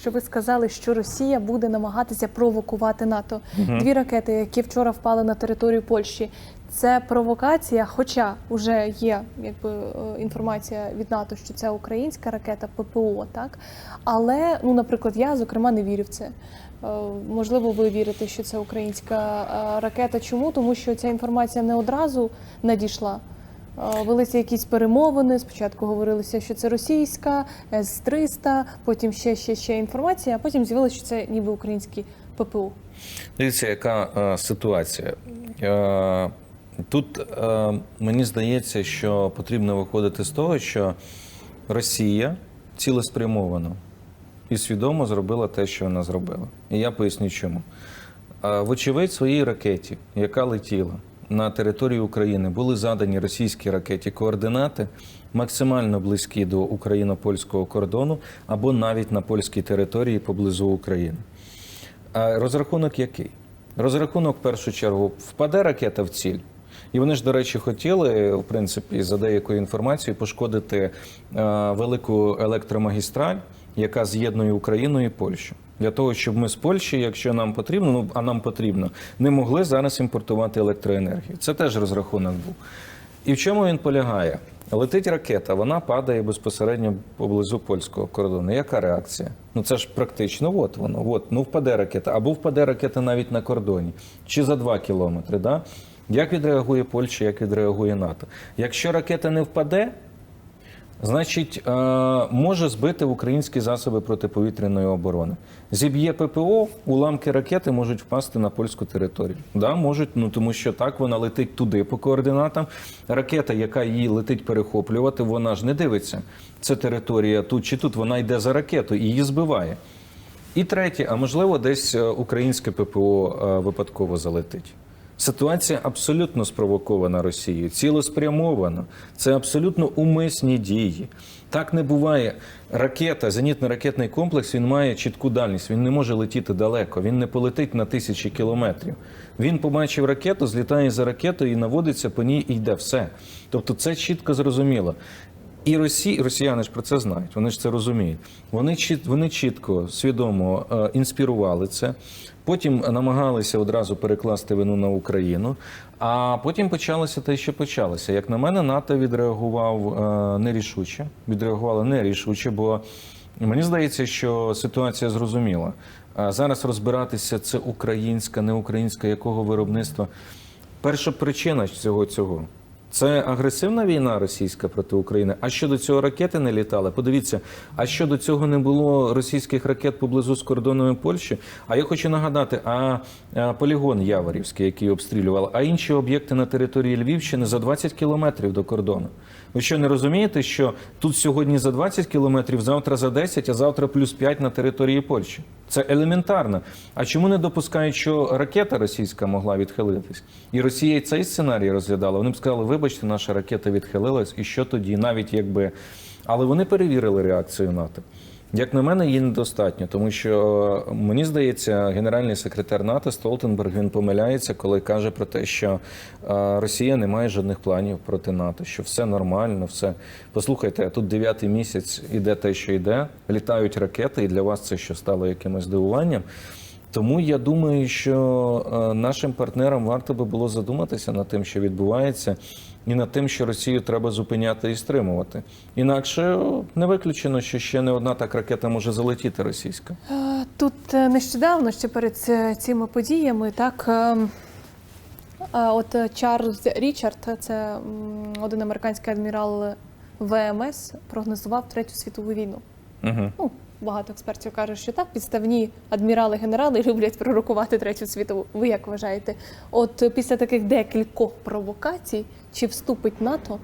що ви сказали, що Росія буде намагатися провокувати НАТО. Дві ракети, які вчора впали на територію Польщі. Це провокація, хоча вже є якби е, інформація від НАТО, що це українська ракета ППО, так але ну, наприклад, я зокрема не вірю в це. Е, Можливо, ви вірите, що це українська е, ракета. Чому? Тому що ця інформація не одразу надійшла. Е, Велися якісь перемовини. Спочатку говорилося, що це російська С-300, потім ще ще ще інформація, а потім з'явилося, що це ніби українські ППУ. Дивіться, яка е, ситуація. Е, тут е, мені здається, що потрібно виходити з того, що Росія цілеспрямовано і свідомо зробила те, що вона зробила. І я поясню чому. Е, вочевидь, своїй ракеті, яка летіла на територію України, були задані російській ракеті координати максимально близькі до україно-польського кордону або навіть на польській території поблизу України. А розрахунок який? Розрахунок, в першу чергу, впаде ракета в ціль. І вони ж, до речі, хотіли, в принципі, за деякою інформацією, пошкодити е, велику електромагістраль, яка з'єднує Україну і Польщу. Для того, щоб ми з Польщі, якщо нам потрібно, ну а нам потрібно, не могли зараз імпортувати електроенергію. Це теж розрахунок був. І в чому він полягає? Летить ракета, вона падає безпосередньо поблизу польського кордону. Яка реакція? Ну це ж практично, от воно. От, ну впаде ракета, або впаде ракета навіть на кордоні, чи за два кілометри. Да? Як відреагує Польща, як відреагує НАТО? Якщо ракета не впаде, Значить, е, може збити українські засоби протиповітряної оборони. Зіб'є ППО, уламки ракети можуть впасти на польську територію. Да, можуть, ну тому що так вона летить туди по координатам. Ракета, яка її летить перехоплювати, вона ж не дивиться. Це територія тут чи тут. Вона йде за ракету і її збиває. І третє, а можливо, десь е, українське ППО е, випадково залетить. Ситуація абсолютно спровокована Росією, цілеспрямована. Це абсолютно умисні дії. Так не буває. Ракета, зенітно-ракетний комплекс, він має чітку дальність. Він не може летіти далеко. Він не полетить на тисячі кілометрів. Він побачив ракету, злітає за ракетою і наводиться по ній і йде все. Тобто, це чітко зрозуміло. І Росі, росіяни ж про це знають, вони ж це розуміють. Вони чіт, вони чітко, свідомо е, інспірували це. Потім намагалися одразу перекласти вину на Україну. А потім почалося те, що почалося. Як на мене, НАТО відреагував е, нерішуче. Відреагувало нерішуче, бо мені здається, що ситуація зрозуміла. А зараз розбиратися це українська, не українська, якого виробництва. Перша причина всього цього. Це агресивна війна російська проти України. А щодо цього ракети не літали. Подивіться, а щодо цього не було російських ракет поблизу з кордонами Польщі. А я хочу нагадати, а, полігон Яворівський, який обстрілювали, а інші об'єкти на території Львівщини за 20 кілометрів до кордону. Ви що не розумієте, що тут сьогодні за 20 кілометрів, завтра за 10, а завтра плюс 5 на території Польщі? Це елементарно. А чому не допускають, що ракета російська могла відхилитись? І Росія цей сценарій розглядала. Вони б сказали, вибачте, наша ракета відхилилась, і що тоді? Навіть якби. Але вони перевірили реакцію НАТО. Як на мене, її недостатньо, тому що е, мені здається, генеральний секретар НАТО Столтенберг він помиляється, коли каже про те, що е, Росія не має жодних планів проти НАТО, що все нормально, все послухайте. Тут дев'ятий місяць іде те, що йде, літають ракети, і для вас це що стало якимось здивуванням. Тому я думаю, що е, нашим партнерам варто би було задуматися над тим, що відбувається, і над тим, що Росію треба зупиняти і стримувати. Інакше не виключено, що ще не одна так ракета може залетіти російська. Е, Тут е, нещодавно, ще перед цими подіями, так е, е, от Чарльз Річард, це один американський адмірал ВМС, прогнозував третю світову війну. Угу. Ну, багато експертів кажуть, що так, підставні адмірали-генерали люблять пророкувати третю світову. Ви як вважаєте? От е, після таких декількох провокацій, чи вступить НАТО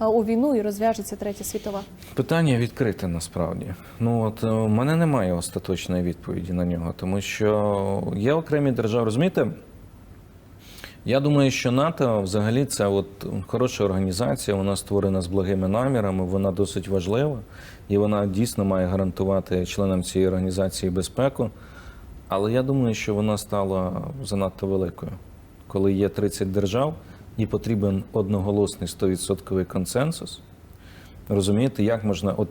е, у війну і розв'яжеться третя світова? Питання відкрите насправді. Ну от е, у мене немає остаточної відповіді на нього, тому що є окремі держави. Розумієте? Я думаю, що НАТО взагалі це от хороша організація, вона створена з благими намірами, вона досить важлива і вона дійсно має гарантувати членам цієї організації безпеку. Але я думаю, що вона стала занадто великою. Коли є 30 держав і потрібен одноголосний 100% консенсус, Розумієте, як можна, от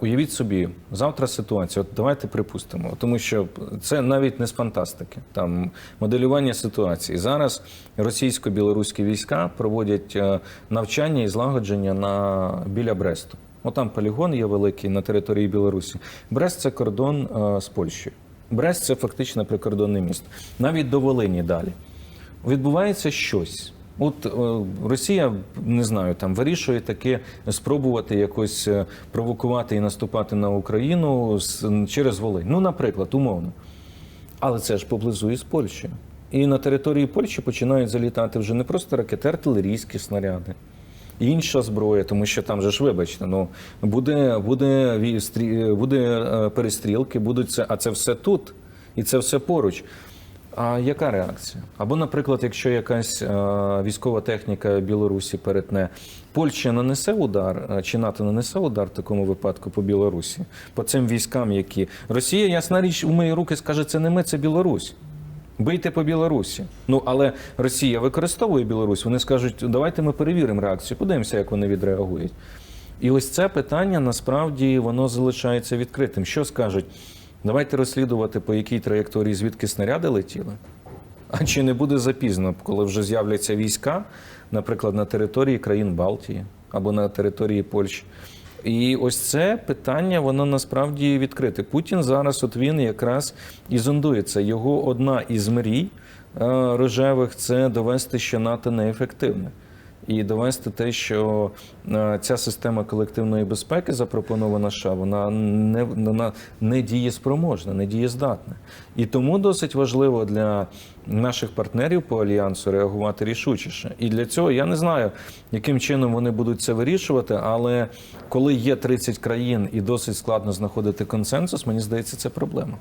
Уявіть собі, завтра ситуація. От давайте припустимо, тому що це навіть не з фантастики. Там моделювання ситуації. Зараз російсько-білоруські війська проводять е, навчання і злагодження на біля Бресту. От там полігон є великий на території Білорусі. Брест це кордон е, з Польщею. Брест це фактично прикордонне місто. Навіть до Волині далі. Відбувається щось. От е, Росія не знаю, там вирішує таки спробувати якось е, провокувати і наступати на Україну через Волинь. Ну, наприклад, умовно. Але це ж поблизу із Польщею. І на території Польщі починають залітати вже не просто ракети, артилерійські снаряди. Інша зброя, тому що там же ж, вибачте, ну буде, буде, буде е, перестрілки, будуть це, а це все тут, і це все поруч. А яка реакція? Або, наприклад, якщо якась е, військова техніка Білорусі перетне, Польща нанесе удар, е, чи НАТО нанесе удар в такому випадку по Білорусі, по цим військам, які Росія, ясна річ, у мої руки скаже, це не ми, це Білорусь. Бийте по Білорусі. Ну але Росія використовує Білорусь. Вони скажуть, давайте ми перевіримо реакцію, подивимося, як вони відреагують. І ось це питання насправді воно залишається відкритим. Що скажуть? Давайте розслідувати, по якій траєкторії звідки снаряди летіли. А чи не буде запізно, коли вже з'являться війська, наприклад, на території країн Балтії або на території Польщі? І ось це питання, воно насправді відкрите. Путін зараз, от він якраз і зондується. Його одна із мрій е, рожевих це довести, що НАТО неефективне. І довести те, що е, ця система колективної безпеки, запропонована США, вона не, вона не дієспроможна, не дієздатна. І тому досить важливо для наших партнерів по альянсу реагувати рішучіше. І для цього я не знаю, яким чином вони будуть це вирішувати, але коли є 30 країн і досить складно знаходити консенсус, мені здається, це проблема.